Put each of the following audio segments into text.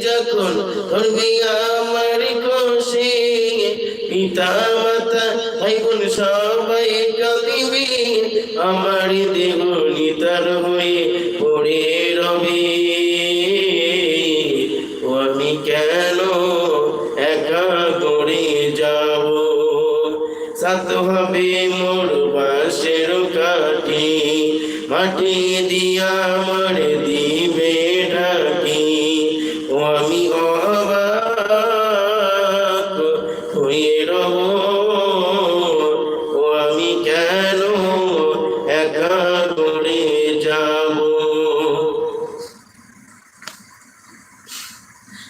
যখন আমার কোষে, পিতা মাতা ভাই বোন সবাই আমার হয়ে পড়ে রবে। আমি কেন একা করে যাব? সাত হবে মোর বাসের কাটি মাটি দিয়া মরে রব আমি কেন একা করে যাব?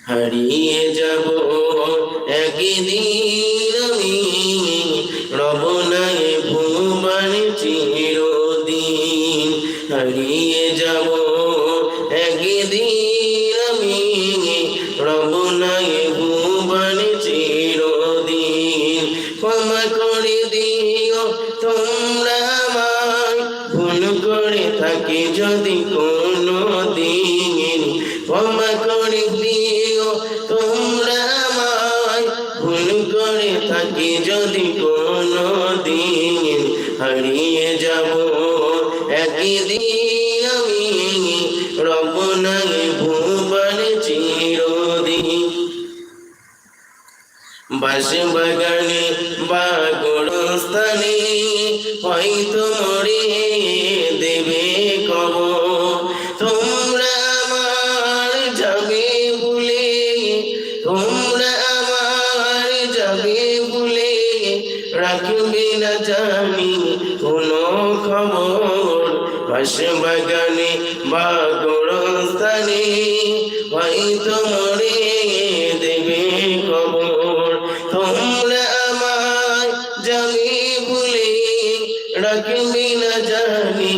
হারিয়ে যাব একদিন আমি, রব নাই ভুবন চিরদিন। হারিয়ে যাব একদিন আমি, রব নাই করে থাকি যদি কোনো দিন। ক্ষমা করে দিও, তোমরা ভুল করে থাকি যদি কোনো দিন। হারিয়ে যাব একদিন আমি, রব নাই চিরদিন। বাস বাগানে বা গোরস্থানে হয়তো মরে তোমরা আমার যাবে ভুলে রাখবে না জানি, কোনো খবর বাস বাগানে বা গোরস্থানে, হয়তো মরে দেবে কবর তোমরা আমায় জানি ভুলে রাখবি না জানি,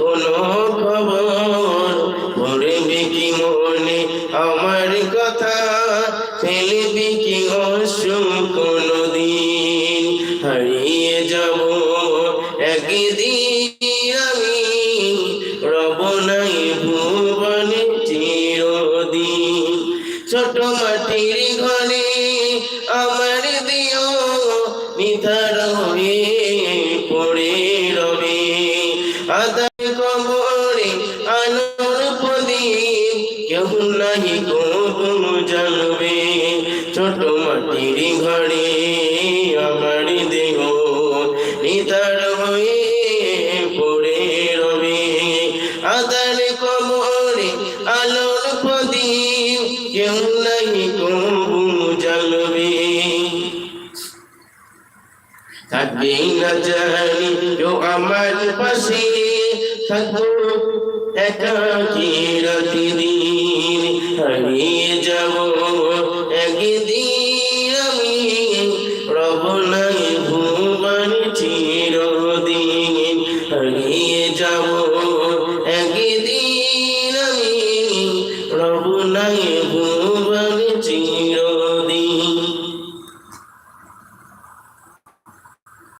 কোনো খবর। ভরবে কি মনে আমার কথা? ফেলবি কি যাব একদিন আমি, রব নাই ভুবনে চিরদিন। ছোট মাটির ঘরে আমার দিও নিধার হয়ে পড়ে রবে। আদার কবরে আলোর প্রদীপ কেউ নাহি কোন জানবে ঘরে আমার দেহ নিধার হয়ে পড়ে রবে। আদার কবরে আলোর প্রদীপ, কেউ নাহি কবু জ্বালবে। থাকবে না জানি কেউ আমার পাশে, থাকব একাকি রাতি দিন হারিয়ে যাব Yeah.